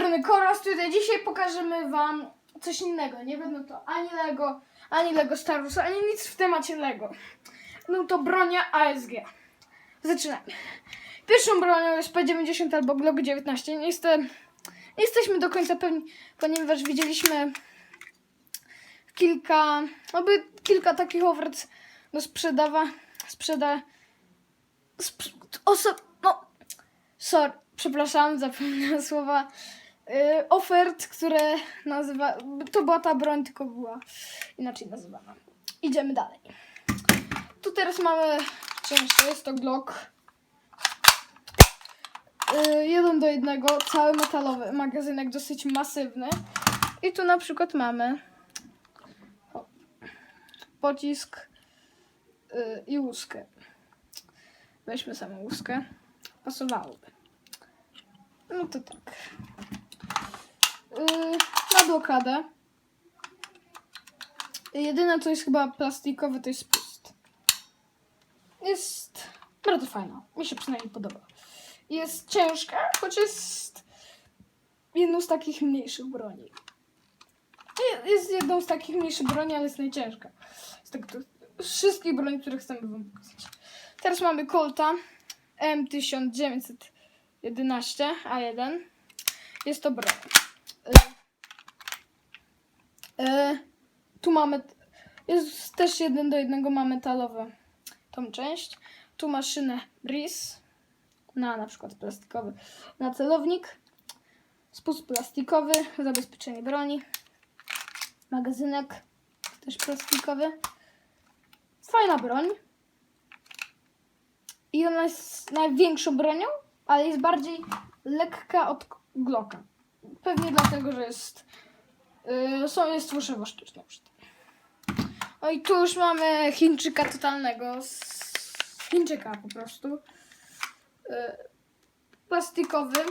strony Kora Studio. Dzisiaj pokażemy wam coś innego. Nie będą to ani Lego, ani Lego Star Wars, ani nic w temacie Lego. Będą to bronia ASG. Zaczynamy. Pierwszą bronią jest P90 albo Glock 19. Nie, jestem, nie jesteśmy do końca pewni, ponieważ widzieliśmy kilka, aby kilka takich ofert do sprzedawa, sprzeda, sprz, oso, no, sorry, przepraszam, zapomniałam słowa, y, ofert, które nazywa, to była ta broń, tylko była inaczej nazywana. Idziemy dalej. Tu teraz mamy część, jest to Glock. Y, jeden do jednego, cały metalowy magazynek, dosyć masywny. I tu na przykład mamy o, pocisk y, i łuskę. Weźmy samą łuskę. Pasowałoby. No to tak. Y, blokadę. Jedyne co jest chyba plastikowe to jest spust. Jest bardzo fajna. Mi się przynajmniej podoba. Jest ciężka, choć jest jedną z takich mniejszych broni. Je- Jest jedną z takich mniejszych broni, ale jest najciężka. Z, tak, wszystkich broni, które chcemy wam pokazać. Teraz mamy Colta M1911 A1. Jest to broń. E, tu mamy, jest też jeden do jednego ma metalowe tą część. Tu maszynę Breeze na na przykład plastikowy na celownik. Spust plastikowy, zabezpieczenie broni. Magazynek też plastikowy. Fajna broń. I ona jest największą bronią, ale jest bardziej lekka od Glocka. Pewnie dlatego, że jest yy, są, jest tworzywo sztuczne użyte. No i tu już mamy Chińczyka totalnego. Z Chińczyka po prostu. Yy, plastikowy.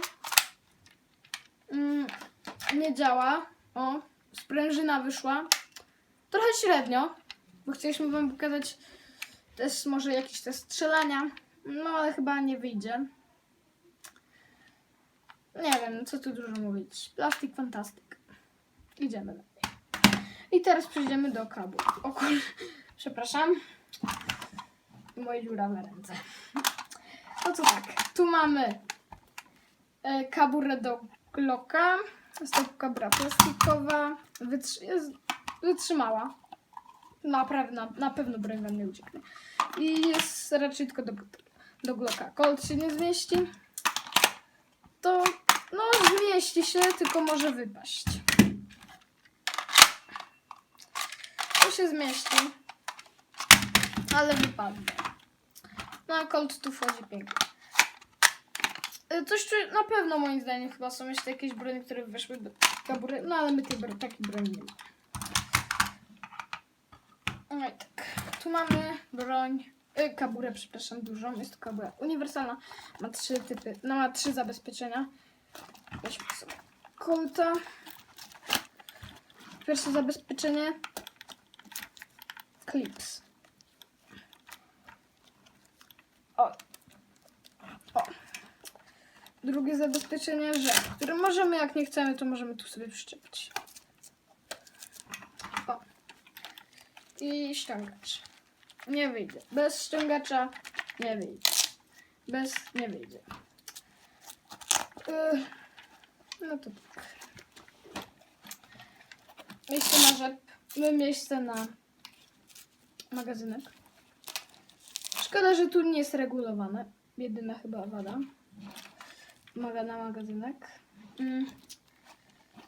Mm, nie działa. O, sprężyna wyszła. Trochę średnio, bo chcieliśmy wam pokazać też może jakieś te strzelania. No ale chyba nie wyjdzie. Nie wiem, co tu dużo mówić. Plastik fantastyk. Idziemy dalej. I teraz przejdziemy do kabu. O kur... Przepraszam. Moje dziurawe ręce. No to tak. Tu mamy e, kaburę do Glocka. To kabura plastikowa. Wytrzy... Jest wytrzymała. Naprawdę, na, na pewno broń wam nie ucieknie. I jest raczej tylko do, do Glocka. Colt się nie zmieści. To no zmieści się, tylko może wypaść. To się zmieści. Ale wypadnie. No a Colt tu wchodzi pięknie. Y, Coś, czy na pewno moim zdaniem chyba są jeszcze jakieś broni, które weszły do kabury. No ale my tej bro- takiej broni nie mamy. No i tak. Tu mamy broń. Y, kaburę, przepraszam, dużą. Jest to kabura uniwersalna. Ma trzy typy. No ma trzy zabezpieczenia. Weźmy sobie kolta. Pierwsze zabezpieczenie. Clips. O. O. Drugie zabezpieczenie, że które możemy, jak nie chcemy, to możemy tu sobie przyczepić. O. I ściągacz. Nie wyjdzie. Bez ściągacza nie wyjdzie. Bez nie wyjdzie. Yy, no to tak. Miejsce na rzep. Miejsce na magazynek. Szkoda, że tu nie jest regulowane. Jedyna chyba wada. Maga na magazynek. Mm.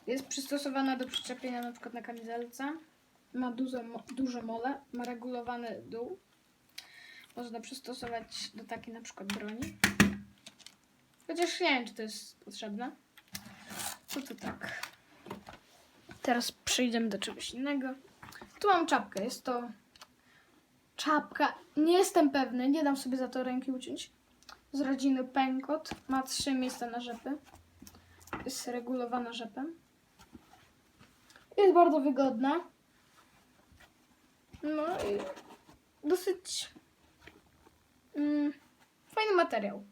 Jest przystosowana do przyczepienia na przykład na kamizelce. Ma dużo, mo- dużo mole. Ma regulowany dół. Można przystosować do takiej na przykład broni. Chociaż nie wiem, czy to jest potrzebne. No to tak. Teraz przejdziemy do czegoś innego. Tu mam czapkę. Jest to czapka. Nie jestem pewny. Nie dam sobie za to ręki uciąć. Z rodziny Pękot. Ma trzy miejsca na rzepy. Jest regulowana rzepem. Jest bardzo wygodna. No i dosyć mm, fajny materiał.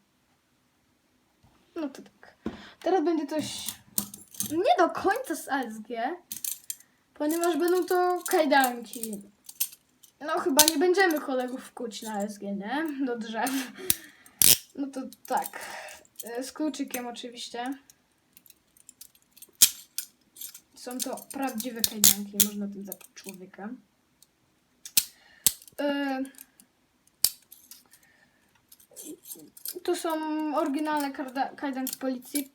No to tak. Teraz będzie coś nie do końca z ASG, ponieważ będą to kajdanki. No chyba nie będziemy kolegów kuć na ASG, nie? Do drzew. No to tak. E, Z kluczykiem oczywiście. Są to prawdziwe kajdanki, można tym zapić człowieka. E, Tu są oryginalne kajdanki policji.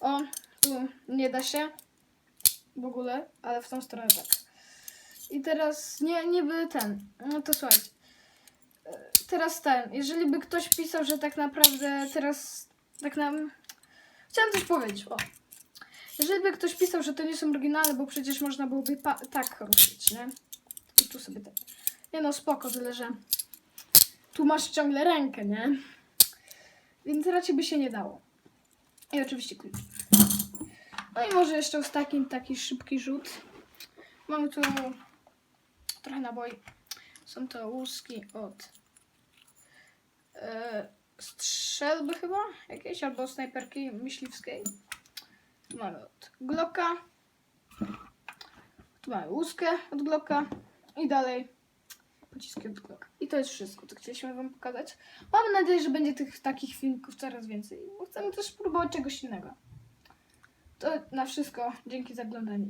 O, tu nie da się w ogóle, ale w tą stronę tak. I teraz nie, niby ten. No to słuchajcie. E, Teraz ten. Jeżeli by ktoś pisał, że tak naprawdę teraz tak nam. Chciałam coś powiedzieć. O. Jeżeli by ktoś pisał, że to nie są oryginalne, bo przecież można byłoby tak ruszyć, nie? I tu sobie tak. Nie no, spoko, tyle że tu masz ciągle rękę, nie? Więc raczej by się nie dało. I oczywiście klucz. No i może jeszcze ostatni taki szybki rzut. Mamy tu trochę naboi. Są to łuski od e, strzelby chyba jakieś, albo snajperki myśliwskiej. Tu mamy od Glocka. Tu mamy łuskę od Glocka. I dalej pociski od Glocka. I to jest wszystko, co chcieliśmy Wam pokazać. Mam nadzieję, że będzie tych takich filmików coraz więcej, bo chcemy też spróbować czegoś innego. To na wszystko. Dzięki za oglądanie